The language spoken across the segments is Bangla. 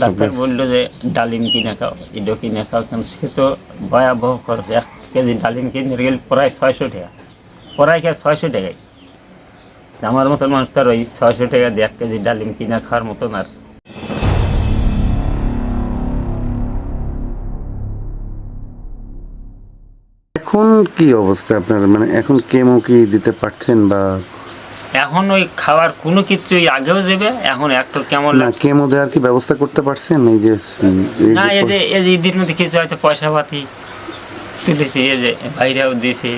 ডাক্তার বলল যে ডালিম কিনে খাও এটাও কিনে খাও কারণ সে তো ভয়াবহ খরচ এক কেজি ডালিম কিনতে গেলে প্রায় ছয়শো টাকা। প্রায় খেয়ে ছয়শো টাকায়। আমার মতন মানুষ তার ওই ছয়শো টাকা দিয়ে এক কেজি ডালিম কিনে খাওয়ার মতন আর। এখন কি অবস্থা আপনার? মানে এখন কেমো কি দিতে পারছেন বা এখন ওই খাওয়ার কোনো কিছুই আগেও যাবে এখন এক তো কেমন না কেমো দেওয়ার কি ব্যবস্থা করতে পারছেন? এই যে না এই যে এই যে ঈদের মধ্যে কিছু হয়তো পয়সা পাতি তুলেছে এই যে বাইরেও দিছে।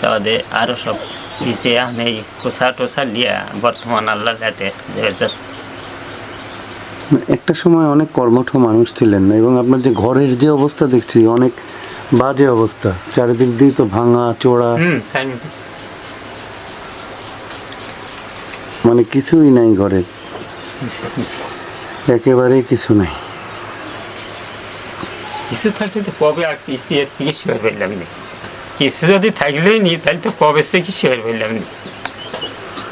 তাদের আরও সব দিছে এখন এই কোষা টোসা লিয়া বর্তমান আল্লাহর হাতে যাচ্ছে। একটা সময় অনেক কর্মঠ মানুষ ছিলেন এবং আপনার যে ঘরের যে অবস্থা দেখছি অনেক বাজে অবস্থা। চারিদিক দিয়ে তো ভাঙা চোরা। মানে কিছুই নাই ঘরে। একেবারেই কিছু নাই। কিছু থাকলে তো কবে চিকিৎসা হয়ে পারলাম না? কিছু যদি থাকলেই নি তাহলে তো কবে চিকিৎসা হয়ে পারলাম না?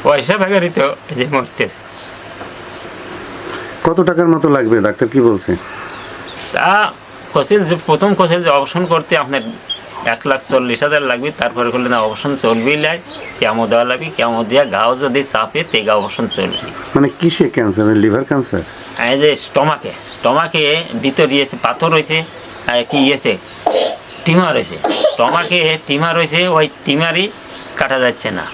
পয়সা ভাগারই তো যে মরতেছে। কত টাকার মতো লাগবে? ডাক্তার কি বলছে? তা যে প্রথম কোচের যে অপশন করতে আপনার এক লাখ চল্লিশ হাজার লাগবে তারপরে করলে না অপশন চলবেই লাই কেমো দেওয়া লাগবে কেমো দেওয়া গাও যদি চাপে তে গা অপশন চলবে। মানে কিসে ক্যান্সার লিভার ক্যান্সার এই যে স্টমাকে স্টমাকে ভিতর ইয়েছে পাথর রয়েছে আর কি ইয়েছে টিমার রয়েছে স্টমাকে টিমার রয়েছে ওই টিমারই কাটা যাচ্ছে না।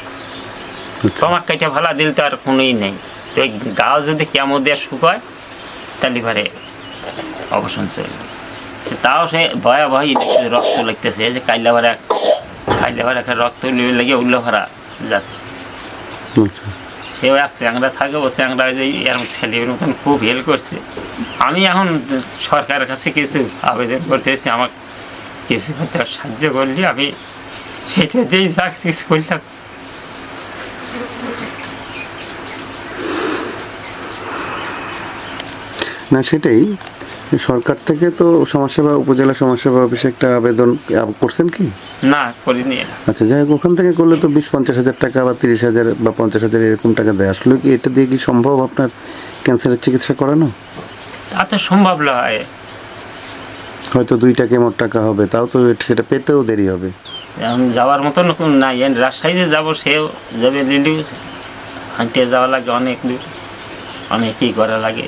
স্টমাক কাটা ভালো দিল তো আর কোনোই নেই। তো গাও যদি কেমো দেওয়া শুকায় তাহলে পরে অবসান চলবে। তাও সে ভয়াবহ রক্ত লাগতেছে যে কাইলা ভরা কাইলা ভরা একটা রক্ত লিয়ে লেগে উল্লো ভরা যাচ্ছে। আচ্ছা। সেও এক চ্যাংরা থাকে ও চ্যাংরা যে এরকম ছেলের মতন খুব হেল্প করছে। আমি এখন সরকারের কাছে কিছু আবেদন করতে এসেছি আমাকে কিছু হয়তো সাহায্য করলে আমি সেটা দিয়েই যা কিছু করলাম। না সেটাই। সরকার থেকে তো সমাজসেবা উপজেলা সমাজসেবা অফিসে একটা আবেদন করছেন কি? না করিনি আচ্ছা যাই হোক ওখান থেকে করলে তো বিশ পঞ্চাশ হাজার টাকা বা তিরিশ হাজার বা পঞ্চাশ হাজার এরকম টাকা দেয়। আসলে কি এটা দিয়ে কি সম্ভব আপনার ক্যান্সারের চিকিৎসা করানো? তা তো সম্ভব নয়। হয়তো দুইটা কেমন টাকা হবে তাও তো সেটা পেতেও দেরি হবে। এখন যাওয়ার মতন নাই। রাজশাহী যে যাব সেও যাবে রিলিউ হাঁটিয়ে যাওয়া লাগে অনেক দূর। অনেকই করা লাগে।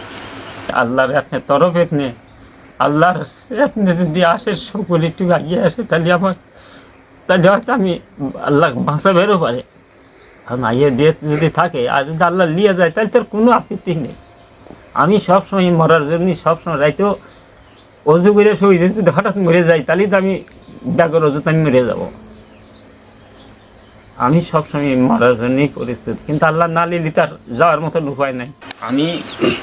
আল্লাহর আপনি তরফের নে। আল্লাহর আপনি যদি আসে সকল একটু আগিয়ে আসে, তাহলে আমার তাহলে হয়তো আমি আল্লাহ বাঁচা বেরো পারে। কারণ আইয়ে দিয়ে যদি থাকে, আর যদি আল্লাহ নিয়ে যায়, তাহলে তোর কোনো আপত্তি নেই। আমি সবসময় মরার জন্য সবসময় রাইতেও অজু করে যে যদি হঠাৎ মরে যাই, তাহলে তো আমি ব্যাগর অজুতে আমি মরে যাব। আমি সবসময় মরার জন্যই পরিস্থিতি, কিন্তু আল্লাহ না নিলে তার যাওয়ার মতন উপায় নাই। আমি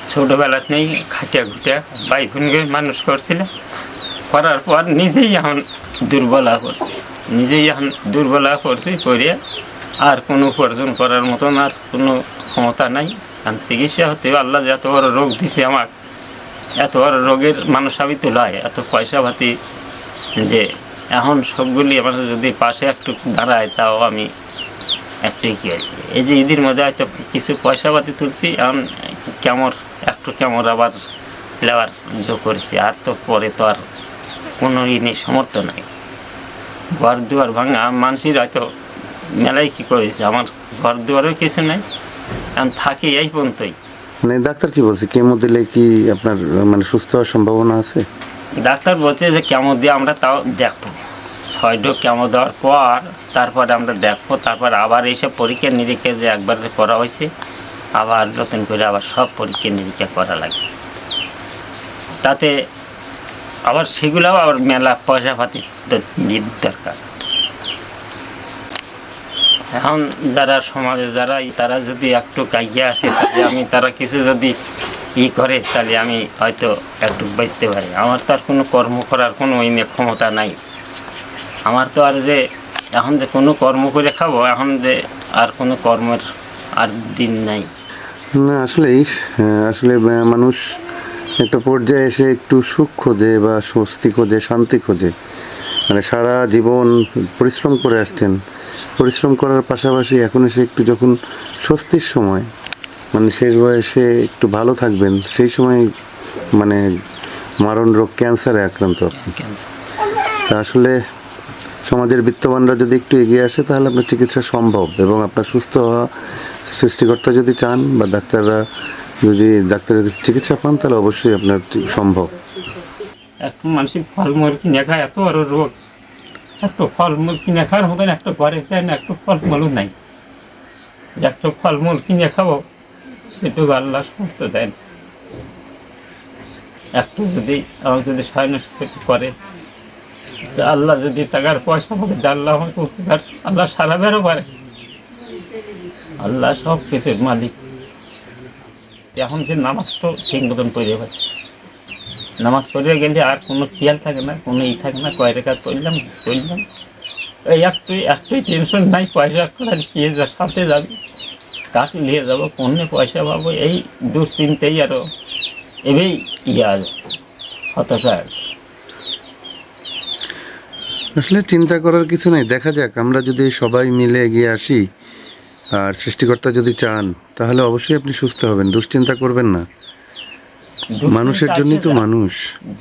ছোটোবেলাতেই খাটিয়া খুটিয়া ভাই বোনকে মানুষ করছিলাম করার পর নিজেই এখন দুর্বলা করছি, নিজেই এখন দুর্বলা করছি করে আর কোনো উপার্জন করার মতন আর কোনো ক্ষমতা নাই। কারণ চিকিৎসা হতে আল্লাহ যে এত বড় রোগ দিছে আমার এত বড় রোগের মানুষ আমি তো লয় এত পয়সা পাতি যে এখন সবগুলি আমার যদি পাশে একটু দাঁড়ায়, তাও আমি একটু কি আর কি। এই যে ঈদের মধ্যে হয়তো কিছু পয়সা পাতি তুলছি এখন কেমন একটু কেমন আবার লেবার যোগ করেছি আর তো পরে তো আর কোনো ই নেই সমর্থ নাই। ঘর দুয়ার ভাঙা মানুষের হয়তো মেলায় কি করেছে আমার ঘর দুয়ারও কিছু নাই এখন থাকি এই পর্যন্তই। মানে ডাক্তার কি বলছে? কেমো দিলে কি আপনার মানে সুস্থ হওয়ার সম্ভাবনা আছে? ডাক্তার বলছে যে কেমো দিয়ে আমরা তাও দেখব। ছয় ডোজ কেমো দেওয়ার পর তারপরে আমরা দেখব, তারপর আবার এইসব পরীক্ষা নিরীক্ষা যে একবার করা হয়েছে, আবার নতুন করে আবার সব পরীক্ষা নিরীক্ষা করা লাগে। তাতে আবার সেগুলোও আবার মেলা পয়সা পাতি দরকার। এখন যারা সমাজে যারা, তারা যদি একটু কাইয়ে আসে, তাহলে আমি, তারা কিছু যদি ই করে, তাহলে আমি হয়তো একটু বাঁচতে পারি। আমার তো আর কোনো কর্ম করার কোনো ওই নিয়ে ক্ষমতা নাই। আমার তো আর যে এখন যে কোনো কর্ম করে খাব এখন যে আর কোনো কর্মের আর দিন নাই। না আসলেই আসলে মানুষ একটা পর্যায়ে এসে একটু সুখ খোঁজে বা স্বস্তি খোঁজে শান্তি খোঁজে। মানে সারা জীবন পরিশ্রম করে আসছেন। পরিশ্রম করার পাশাপাশি এখন এসে একটু যখন স্বস্তির সময় মানে শেষ বয়সে একটু ভালো থাকবেন সেই সময় মানে মারণ রোগ ক্যান্সারে আক্রান্ত আপনি। আসলে সমাজের বিত্তবানরা যদি একটু এগিয়ে আসে, তাহলে আপনার চিকিৎসা সম্ভব এবং আপনার সুস্থ হওয়া সৃষ্টিকর্তা যদি চান বা ডাক্তাররা যদি ডাক্তারের চিকিৎসা পান, তাহলে অবশ্যই আপনার সম্ভব। এখন মানুষের ফলমূল কিনে খায় এত বড় রোগ। একটু ফলমূল কিনে খাওয়ার মতন একটা ঘরে দেয় না, একটু ফলমূলও নাই। একটু ফলমূল কিনে খাব, সেটুকু আল্লাহ সমস্ত দেন। একটু যদি আমার যদি নষ্ট করে। আল্লাহ যদি টাকার পয়সা আমাকে দেয়, আল্লাহ আল্লাহ সারা বেরো পারে। আল্লাহ সব কিছুর মালিক। এখন যে নামাজটা ঠিক মতন পড়ে পাচ্ছে নামাজ পড়ে গেলে আর কোনো খেয়াল থাকে না কোনো ই থাকে না কয় রেখা পড়লাম পড়লাম। এই একটু একটুই টেনশন নাই পয়সা করে কে যা সাথে যাবে? কাকে নিয়ে যাব কোনে পয়সা পাবো এই দুশ্চিন্তেই আরও এবেই ইয়ে আছে হতাশা আছে। আসলে চিন্তা করার কিছু নেই। দেখা যাক আমরা যদি সবাই মিলে এগিয়ে আসি আর সৃষ্টিকর্তা যদি চান তাহলে অবশ্যই আপনি সুস্থ হবেন দুশ্চিন্তা করবেন না। মানুষের আসে জন্যই তো মানুষ।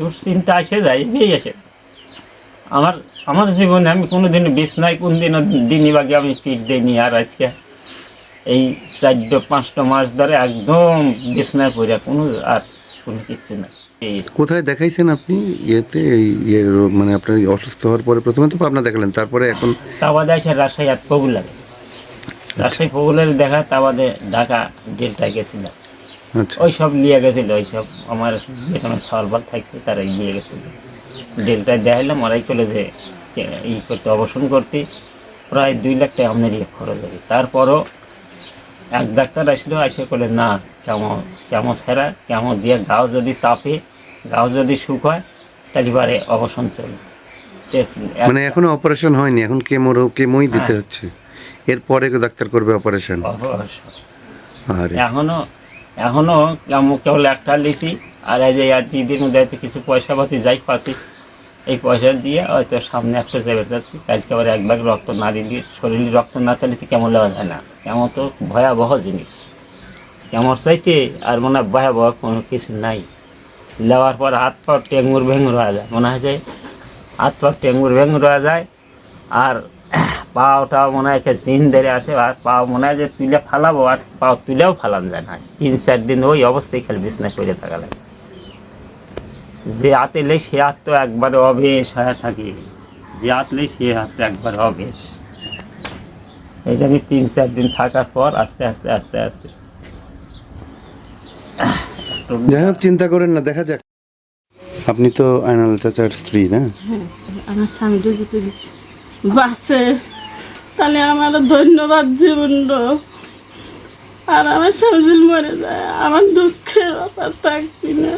দুশ্চিন্তা আসে যায় এবেই আসে। আমার আমার জীবনে আমি কোনো দিন বিছনায় কোন দিনও দিনই বাগে আমি পিঠ দিইনি। আর আজকে এই চারটে পাঁচটা মাস ধরে একদম বিছনায় পড়ে কোনো আর কোনো কিচ্ছু না এই কোথায় দেখাইছেন আপনি? ইয়েতে ইয়ে মানে আপনার অসুস্থ হওয়ার পরে প্রথমে তো পাবনা দেখালেন তারপরে এখন তাবাদে আসে রাজশাহী আর পপুলারে রাজশাহী পপুলারে দেখা তাবাদে ঢাকা ডেল্টায় গেছিলাম। আচ্ছা। ওই সব নিয়ে গেছিল ওই সব আমার যেখানে সলবার থাকছে তারাই নিয়ে গেছিল। ডেল্টায় দেখাইলাম ওরাই চলে যে ই করতে অবসর করতে। প্রায় দুই লাখ টাকা আমাদের ইয়ে খরচ হবে। তারপরও এক ডাক্তার আসলো এসে করলে না কেমন কেমন সেরা কেমন দিয়ে গাও যদি চাপে গাও যদি সুখ হয় তাহলে পারে অবসান এক- মানে এখনও অপারেশন হয়নি এখন কেমো কেমোই দিতে হ্যাঁ। হচ্ছে। এরপরে ডাক্তার করবে অপারেশন? এখনও এখনও কেমন কেবল একটা লিছি আর এই যে আর দিদির মধ্যে কিছু পয়সা পাতি যাই পাচ্ছি এই পয়সা দিয়ে হয়তো সামনে একটা যাবে যাচ্ছি কাজকে আবার এক ব্যাগ রক্ত না দিলে শরীরে রক্ত না চাইলে তো কেমন লাগা যায় না। কেমন তো ভয়াবহ জিনিস। কেমন চাইতে আর মনে হয় ভয়াবহ কোনো কিছু নাই। লেওয়ার পর হাত পা টেঙ্গুর ভেঙুর হয়ে যায়। মনে হয় যে হাত পা টেঙ্গুর ভেঙুর হয়ে যায়। আর পাওটাও মনে হয় জিন ধরে আসে। আর পাও মনে হয় যে তুলে ফালাবো, আর পাও তুলেও ফালান যায় না। তিন চার দিন ওই অবস্থায় খালি বিছনা করে থাকা লাগে। যে হাত এলে সে হাত তো একবারে অবেশ হয়ে থাকে। যে হাত এলে সে হাত তো একবারে অবেশ। এই আমি তিন চার দিন থাকার পর আস্তে আস্তে আস্তে আস্তে। যাই হোক চিন্তা করেন না দেখা যাক। আপনি তো আয়নাল চাচার স্ত্রী না? আমার স্বামীটা যদি বাঁচে তাহলে আমার ধন্যবাদ জীবনটা আর আমার স্বামী মরে যায় আমার দুঃখের ব্যাপার থাকবি না।